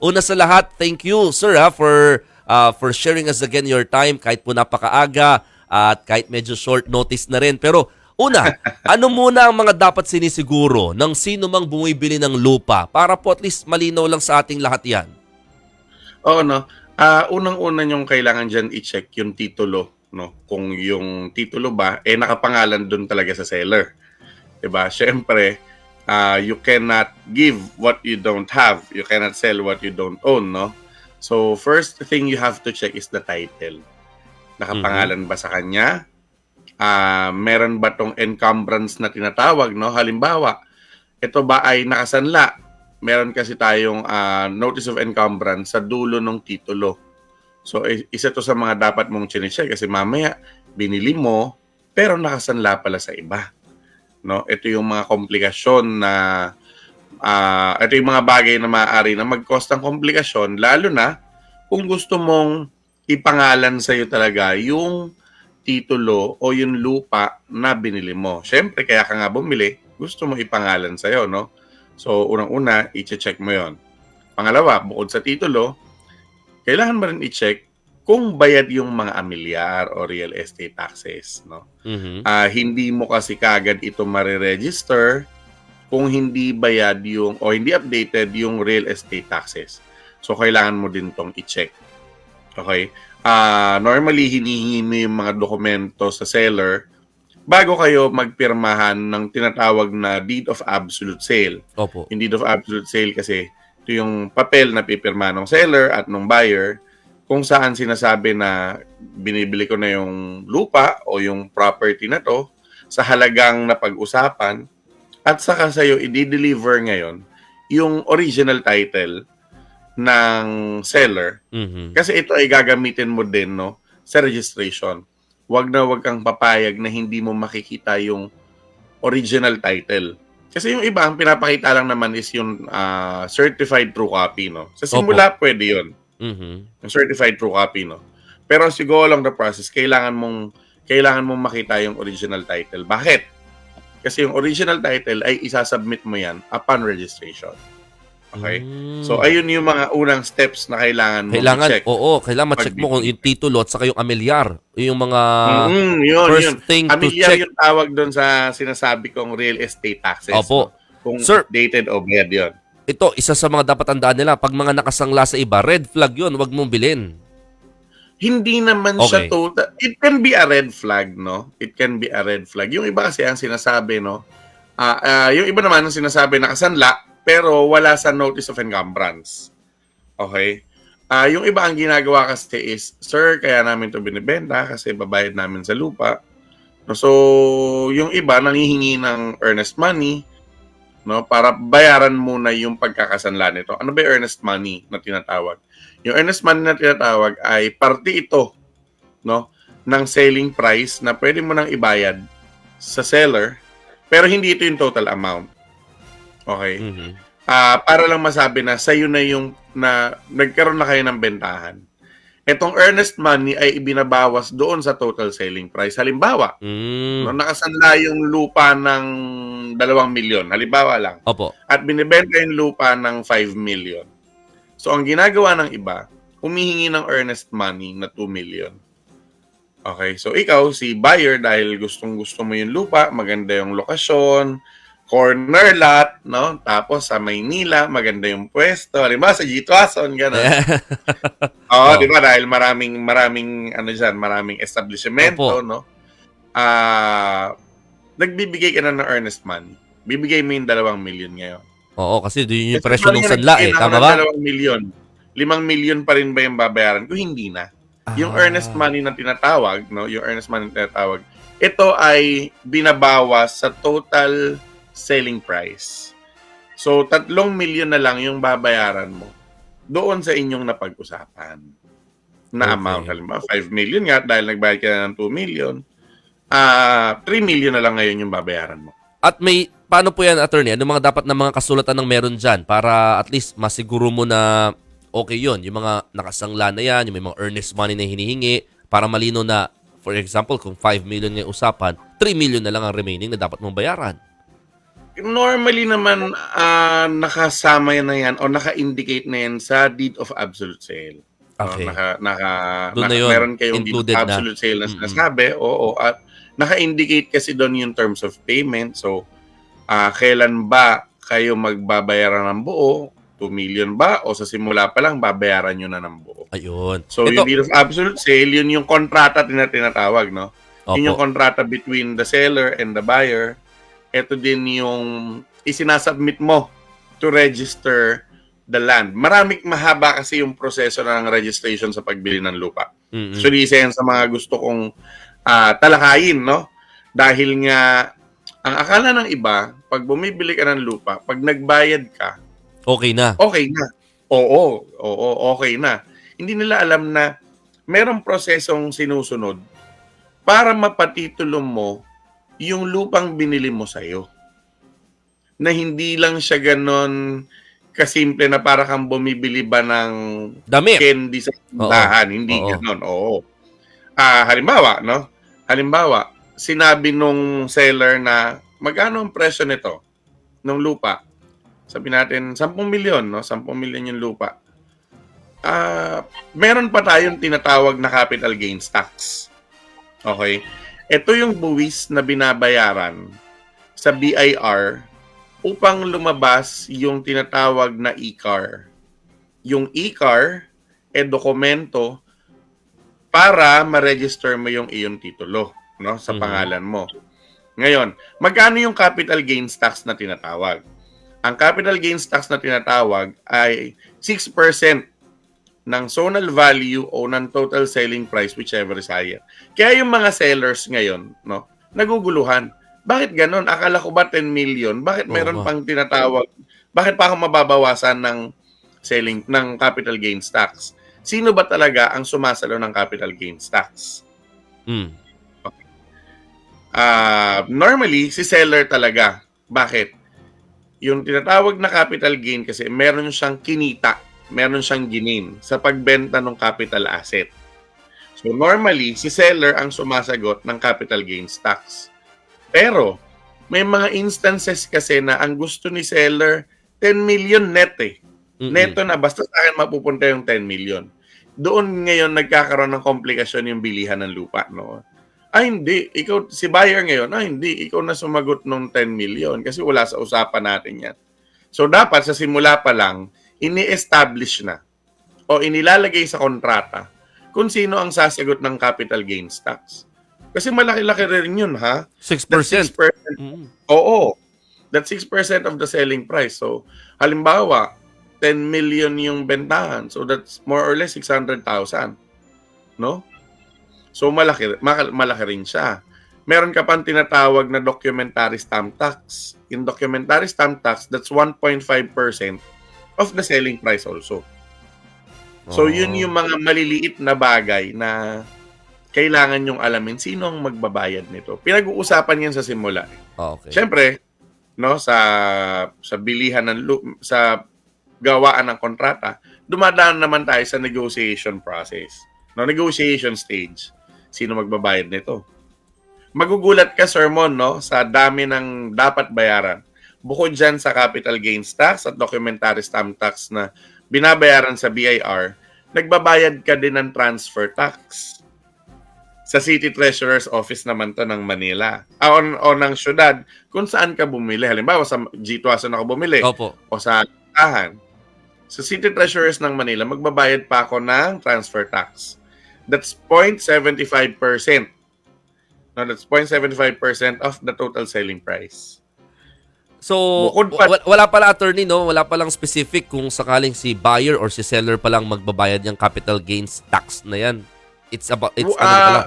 una sa lahat, thank you, sir, ha, for uh, for sharing us again your time kahit po napakaaga at kahit medyo short notice na rin. Pero una, ano muna ang mga dapat sinisiguro ng sino mang bumibili ng lupa para po at least malinaw lang sa ating lahat yan? Oo, no. Ah, unang-una yung kailangan diyan i-check yung titulo, no. Kung yung titulo ba eh nakapangalan doon talaga sa seller. 'Di ba? Syempre, ah, you cannot give what you don't have. You cannot sell what you don't own, no. So, first thing you have to check is the title. Nakapangalan ba sa kanya? Ah, meron ba tong encumbrance na tinatawag, no? Halimbawa, ito ba ay nakasanla meron kasi tayong ah, notice of encumbrance sa dulo ng titulo. So, isa to sa mga dapat mong chinecheck kasi mamaya binili mo pero nakasanla pala sa iba. No? Ito yung mga komplikasyon na ah, ito yung mga bagay na maaari na mag-cause ng komplikasyon lalo na kung gusto mong ipangalan sa iyo talaga yung titulo o yung lupa na binili mo. Siyempre, kaya ka nga bumili, gusto mo ipangalan sa iyo, no? So, unang-una, i-check mo yon. Pangalawa, bukod sa titulo, kailangan mo rin i-check kung bayad yung mga amilyar o real estate taxes. No? Mhm. Ah, hindi mo kasi kagad ito mariregister kung hindi bayad yung o hindi updated yung real estate taxes. So, kailangan mo din tong i-check. Okay? Ah, normally, hinihingi mo yung mga dokumento sa seller bago kayo magpirmahan ng tinatawag na deed of absolute sale. Opo. Yung deed of absolute sale kasi ito yung papel na pipirma ng seller at ng buyer kung saan sinasabi na binibili ko na yung lupa o yung property na to sa halagang napag-usapan at saka sa'yo i-deliver ngayon yung original title ng seller Mhm. kasi ito ay gagamitin mo din no sa registration. Wag na wag kang papayag na hindi mo makikita yung original title. Kasi yung iba, ang pinapakita lang naman is yung ah, certified true copy, no? Sa simula, pwede yun. Mhm. Yung certified true copy, no? Pero as you go along the process, kailangan mong kailangan mong makita yung original title. Bakit? Kasi yung original title ay isasubmit mo yan upon registration. Okay? Mm. So, ayun yung mga unang steps na kailangan mo Kailangan, i-check. oo, kailangan ma-check mo kung yung titulo at saka yung amilyar. Yung mga Mm, yun, first yun. thing to Amilyar check. yung tawag doon sa sinasabi kong real estate taxes. Opo. Kung Sir. dated o bayad yun. Ito, isa sa mga dapat tandaan nila. Pag mga nakasangla sa iba, red flag yun. Huwag mong bilhin. Hindi naman Okay. siya total. It can be a red flag, no? It can be a red flag. Yung iba kasi ang sinasabi, no? ah ah, yung iba naman ang sinasabi nakasanla, pero wala sa notice of encumbrance. Okay? Ah, yung iba ang ginagawa kasi is, Sir, kaya namin to binibenta kasi babayad namin sa lupa. So, yung iba nangihingi ng earnest money no para bayaran muna yung pagkakasanla nito. Ano ba yung earnest money na tinatawag? Yung earnest money na tinatawag ay parte ito no ng selling price na pwede mo nang ibayad sa seller pero hindi ito yung total amount. Okay? Mhm. Ah, para lang masabi na sa'yo na yung na nagkaroon na kayo ng bentahan. Itong earnest money ay ibinabawas doon sa total selling price. Halimbawa, Mm. no, nakasanla yung lupa ng 2 milyon, halimbawa lang, Opo. at binibenta yung lupa ng 5 million. So, ang ginagawa ng iba, humihingi ng earnest money na 2 million. Okay, so ikaw, si buyer, dahil gustong gusto mo yung lupa, maganda yung lokasyon, corner lot, no? Tapos sa Maynila, maganda yung pwesto. Halimbawa sa Gitwason, gano'n. Oo, Oh. di ba? Dahil maraming, maraming, ano dyan, maraming establishmento, Opo. no? Ah, nagbibigay ka na ng earnest money. Bibigay mo yung dalawang million ngayon. Oo, kasi doon yung presyo ng sanla eh. Tama ba? Dalawang milyon. Limang milyon pa rin ba yung babayaran ko? Hindi na. Yung Ah. earnest money na tinatawag, no? Yung earnest money na tinatawag, ito ay binabawas sa total selling price. So, tatlong milyon na lang yung babayaran mo doon sa inyong napag-usapan na Okay. amount. Halimbawa, 5 million nga dahil nagbayad ka na ng 2 million. Ah, 3 million na lang ngayon yung babayaran mo. At may, paano po yan, attorney? Ano mga dapat na mga kasulatan ng meron dyan para at least masiguro mo na okay yon Yung mga nakasangla na yan, yung may mga earnest money na hinihingi para malino na, for example, kung 5 million yung usapan, 3 million na lang ang remaining na dapat mong bayaran. Normally naman ah, nakasama yan na yan o naka-indicate na yan sa deed of absolute sale. No, Okay. naka, naka, Doon na naka- yun. meron kayong deed of Included na. absolute sale na sinasabi. Oo, at naka-indicate kasi doon yung terms of payment. So, ah, kailan ba kayo magbabayaran ng buo? 2 million ba? O sa simula pa lang, babayaran nyo na ng buo? Ayun. So, Ito, yung deed of absolute sale, yun yung kontrata na tinatawag, no? Yun yung opo. kontrata between the seller and the buyer. Ito din yung isinasubmit mo to register the land. Marami, mahaba kasi yung proseso ng registration sa pagbili ng lupa. Mm-mm. So, isa yan sa mga gusto kong ah, talakayin, no? Dahil nga, ang akala ng iba, pag bumibili ka ng lupa, pag nagbayad ka, okay na. okay na. Oo, oo, okay na. Hindi nila alam na merong prosesong sinusunod para mapatitulo mo yung lupang binili mo sa'yo. Na hindi lang siya ganon kasimple na para kang bumibili ba ng Damit. candy sa tindahan. Hindi Oo. ganon, oo. Ah, halimbawa, no? Halimbawa, sinabi nung seller na magkano ang presyo nito ng lupa? Sabi natin 10 milyon, no? 10 milyon yung lupa. Ah, meron pa tayong tinatawag na capital gains tax. Okay? Ito yung buwis na binabayaran sa BIR upang lumabas yung tinatawag na e-car. Yung e-car e dokumento para ma-register mo yung iyong titulo no sa Mhm. pangalan mo. Ngayon, magkano yung capital gains tax na tinatawag? Ang capital gains tax na tinatawag ay 6% ng zonal value o ng total selling price whichever is higher. Kaya yung mga sellers ngayon, no, naguguluhan. Bakit ganon? Akala ko ba 10 million? Bakit meron nga. pang tinatawag? Bakit pa ako mababawasan ng selling ng capital gains tax? Sino ba talaga ang sumasalo ng capital gains tax? Mm. Ah, normally si seller talaga. Bakit? Yung tinatawag na capital gain kasi meron siyang kinita, meron siyang ginin sa pagbenta ng capital asset. So normally si seller ang sumasagot ng capital gains tax. Pero may mga instances kasi na ang gusto ni seller 10 million net eh. Mm-mm. Neto na basta sa akin mapupunta yung 10 million. Doon ngayon nagkakaroon ng komplikasyon yung bilihan ng lupa, no? Ay hindi, ikaw si buyer ngayon, ay hindi, ikaw na sumagot ng 10 million kasi wala sa usapan natin 'yan. So dapat sa simula pa lang ini-establish na o inilalagay sa kontrata kung sino ang sasagot ng capital gains tax. Kasi malaki-laki rin yun, ha? 6%. That 6%. Mm. Oo. That 6% of the selling price. So, halimbawa, 10 million yung bentahan. So, that's more or less 600,000. No? So, malaki, malaki rin siya. Meron ka pang tinatawag na documentary stamp tax. Yung documentary stamp tax, that's 1.5% of the selling price also. So, Oo. yun yung mga maliliit na bagay na kailangan yung alamin sino ang magbabayad nito. Pinag-uusapan yan sa simula. Ah, okay. Siyempre, no, sa sa bilihan ng sa gawaan ng kontrata, dumadaan naman tayo sa negotiation process. No, negotiation stage. Sino magbabayad nito? Magugulat ka, Sermon, no, sa dami ng dapat bayaran. Bukod dyan sa capital gains tax at documentary stamp tax na binabayaran sa BIR, nagbabayad ka din ng transfer tax. Sa City Treasurer's Office naman to ng Manila. Ah, o, o ng syudad, kung saan ka bumili. Halimbawa, sa G2 ako bumili Opo. o sa tahan. Sa City Treasurers ng Manila, magbabayad pa ako ng transfer tax. That's 0.75%. No, that's 0.75% of the total selling price. So, pa- wa- wala pala attorney, no? Wala palang specific kung sakaling si buyer or si seller pa lang magbabayad ng capital gains tax na yan. It's about, it's Uh, ano pala.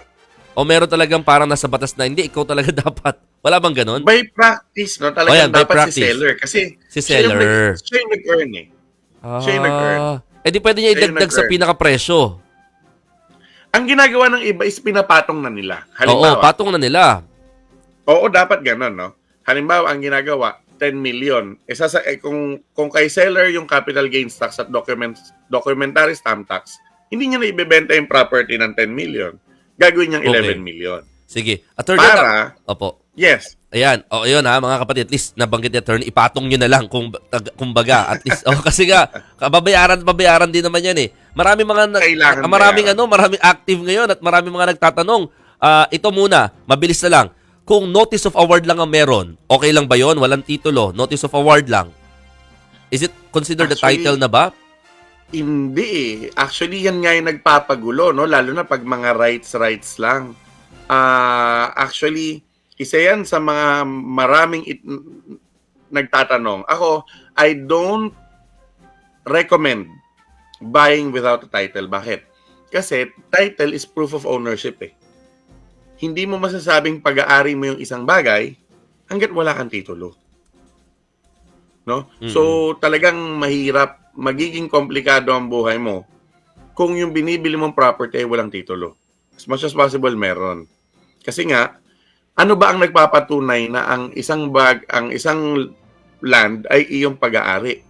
O meron talagang parang nasa batas na, hindi, ikaw talaga dapat. Wala bang ganon? By practice, no, talagang Oh, yan, dapat practice. si seller. Kasi Si seller. siya yung nag-earn eh. siya yung nag-earn. Ah. Eh di pwede niya idagdag sa pinaka-presyo. Ang ginagawa ng iba is pinapatong na nila. Oo, Halimbawa, patong na nila. Oo, dapat ganun, no? Halimbawa, ang ginagawa, 10 million. Eh, sasa, eh, kung, kung kay seller yung capital gains tax at document, documentary stamp tax, hindi niya na ibebenta yung property ng 10 million. Gagawin niyang 11 Okay. million. Sige. Attorney, Para, Opo. yes, Ayan, o ayun ha, mga kapatid, at least nabanggit ni attorney, ipatong nyo na lang kung tag- kumbaga, at least, oh, kasi nga, kababayaran, babayaran din naman yan eh. Marami mga, nag- Kailangan maraming bayaran. ano, maraming active ngayon at maraming mga nagtatanong. Ah, ito muna, mabilis na lang. Kung notice of award lang ang meron, okay lang ba yon? Walang titulo, notice of award lang. Is it considered the Actually, title na ba? Hindi eh. Actually, yan nga yung nagpapagulo, no? Lalo na pag mga rights-rights lang. Ah, actually, isa yan sa mga maraming it- nagtatanong. Ako, I don't recommend buying without a title. Bakit? Kasi title is proof of ownership eh. Hindi mo masasabing pag-aari mo yung isang bagay hanggat wala kang titulo. No? So, talagang mahirap, magiging komplikado ang buhay mo kung yung binibili mong property ay walang titulo. As much as possible, meron. Kasi nga, ano ba ang nagpapatunay na ang isang bag, ang isang land ay iyong pag-aari?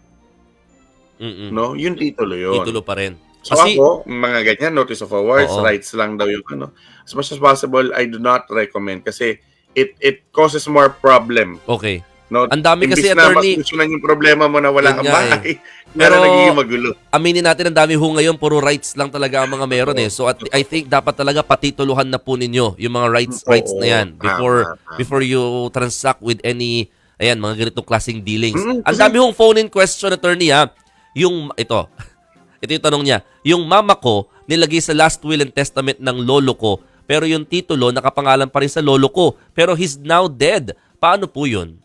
Mm-mm. No? Yung titulo yun. Titulo pa rin. So Kasi- ako, mga ganyan, notice of awards, Oo. rights lang daw yung ano. As much as possible, I do not recommend kasi it it causes more problem. Okay. No? Ang dami kasi, na attorney- masolusyonan yung problema mo na wala kang nga bahay, Pero- pero nagiging magulo. aminin natin ang dami ho ngayon, puro rights lang talaga ang mga meron eh. So at, I think dapat talaga patituluhan na po ninyo yung mga rights Oo, rights na yan before tama, tama. before you transact with any ayan mga ganitong klaseng dealings. Mm, ang kasi- dami hong phone in question attorney ha. Yung ito. Ito yung tanong niya. Yung mama ko nilagay sa last will and testament ng lolo ko pero yung titulo nakapangalan pa rin sa lolo ko pero he's now dead. Paano po yun?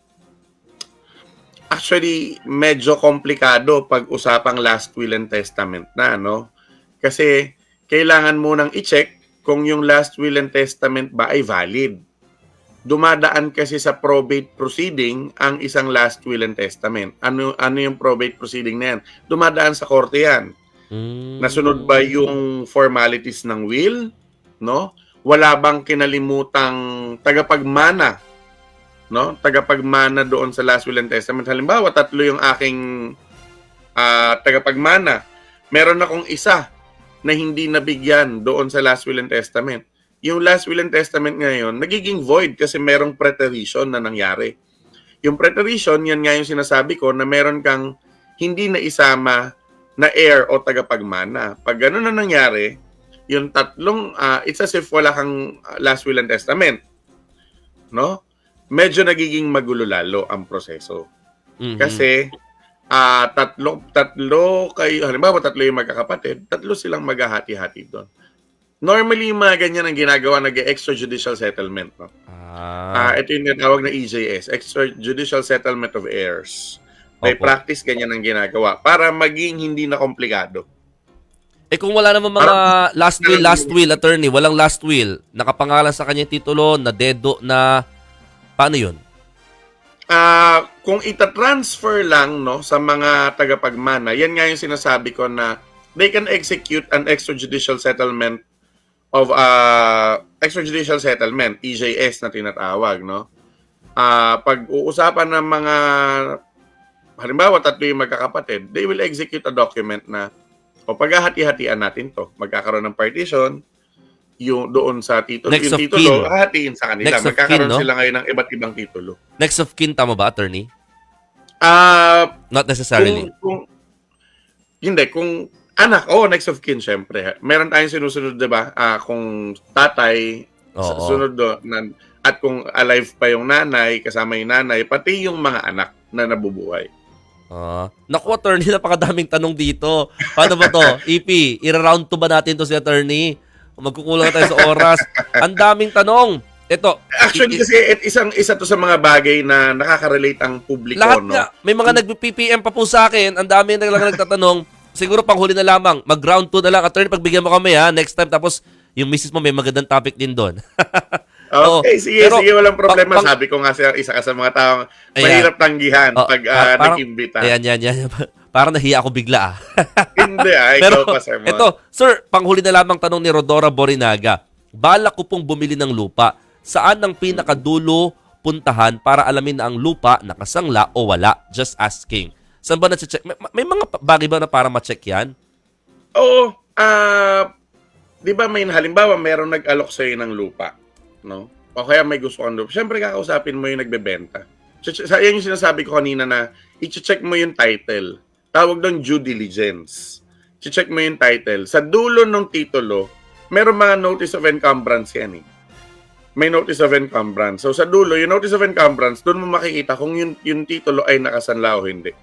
Actually, medyo komplikado pag usapang last will and testament na, no? Kasi kailangan mo nang i-check kung yung last will and testament ba ay valid. Dumadaan kasi sa probate proceeding ang isang last will and testament. Ano ano yung probate proceeding na yan? Dumadaan sa korte yan. Mm. Nasunod ba yung formalities ng will? No? Wala bang kinalimutang tagapagmana? No? Tagapagmana doon sa last will and testament. Halimbawa, tatlo yung aking ah, tagapagmana. Meron akong isa na hindi nabigyan doon sa last will and testament. Yung last will and testament ngayon, nagiging void kasi merong preterition na nangyari. Yung preterition, yan nga yung sinasabi ko na meron kang hindi na isama na heir o tagapagmana. Pag gano'n na nangyari, yung tatlong, ah, it's as if wala kang ah, last will and testament. No? Medyo nagiging magulo lalo ang proseso. Mhm. Kasi, ah tatlo, tatlo kayo, halimbawa tatlo yung magkakapatid, tatlo silang maghahati-hati doon. Normally, yung mga ganyan ang ginagawa, nag-extrajudicial settlement. No? Ah. Ah, ito yung tinatawag na EJS, Extrajudicial Settlement of Heirs. May Opo. practice ganyan ang ginagawa para maging hindi na komplikado. Eh kung wala naman mga last will, last will, attorney, walang last will, nakapangalan sa kanya yung titulo, na dedo, na... Paano yun? Ah, kung ita-transfer lang no sa mga tagapagmana, yan nga yung sinasabi ko na they can execute an extrajudicial settlement of uh, extrajudicial settlement, EJS na tinatawag, no? Ah, pag uusapan ng mga halimbawa tatlo yung magkakapatid, they will execute a document na o paghahati-hatian natin to. Magkakaroon ng partition yung doon sa titulo, Next yung titulo, kin. hahatiin sa kanila. Next Magkakaroon kin, no? sila ngayon ng iba't ibang titulo. Next of kin, tama ba, attorney? Ah, Not necessarily. kung, kung, hindi, kung anak, oh, next of kin, syempre. Meron tayong sinusunod, di ba? Ah, kung tatay, Oo. sunod do, na, at kung alive pa yung nanay, kasama yung nanay, pati yung mga anak na nabubuhay. Ah. naku, attorney, napakadaming tanong dito. Paano ba to? EP, ira-round to ba natin to si attorney? Magkukulang tayo sa oras. Ang daming tanong. Ito, Actually, kasi it, isang isa to sa mga bagay na nakaka-relate ang publiko, lahat no? nga, may mga nag-PPM pa po sa akin. Ang dami na lang nagtatanong. Siguro pang huli na lamang. Mag-round 2 na lang. Attorney, pagbigyan mo kami ha. Next time. Tapos, yung misis mo may magandang topic din doon. Oo. Okay, sige, Pero, sige, walang problema. pang- Sabi ko nga siya, isa ka sa mga taong Ayan. mahirap tanggihan Oh, pag pa- ah, parang- nag-imbita. Ayan, yan, yan. Parang nahiya ako bigla ah. Hindi, ah, Pero ikaw pa, sir. mo. ito, sir, panghuli na lamang tanong ni Rodora Borinaga. Balak ko pong bumili ng lupa. Saan ang pinakadulo puntahan para alamin na ang lupa nakasangla o wala? Just asking. Saan ba na-check? May, may mga bagay ba na para ma-check yan? Oo. Ah, 'di ba may halimbawa merong nag-alok sa ng lupa, no? o kaya may gusto kang lupa, syempre kakausapin mo yung nagbebenta. Sa yan yung sinasabi ko kanina na i-check mo yung title. Tawag doon due diligence. I-check mo yung title. Sa dulo ng titulo, meron mga notice of encumbrance yan eh. May notice of encumbrance. So sa dulo, yung notice of encumbrance, doon mo makikita kung yung, yung titulo ay nakasanla o hindi.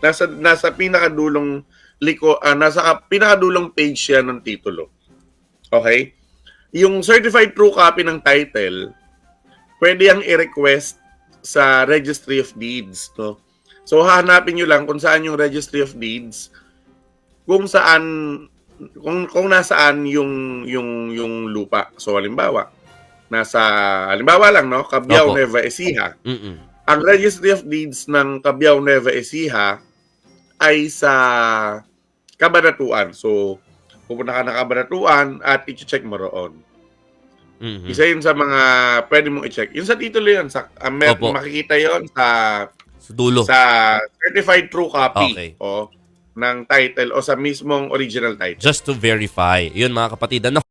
Nasa, nasa pinakadulong liko, ah, nasa ka- pinakadulong page yan ng titulo. Okay? Yung certified true copy ng title, pwede yang i-request sa Registry of Deeds. No? So, hahanapin nyo lang kung saan yung Registry of Deeds, kung saan, kung, kung nasaan yung, yung, yung lupa. So, halimbawa, nasa, halimbawa lang, no? Cabiao, Opo. Nueva Ecija. Mm-mm. Ang Registry of Deeds ng Cabiao, Nueva Ecija ay sa Kabanatuan. So, pupunta ka ng Kabanatuan at i-check mo roon. Mhm. Isa yun sa mga pwede mong i-check. Yung sa titulo yun, sa, uh, mer- Opo. makikita yon sa Sa dulo. sa certified true copy Okay. o ng title o sa mismong original title. Just to verify. Yun mga kapatid. Ano?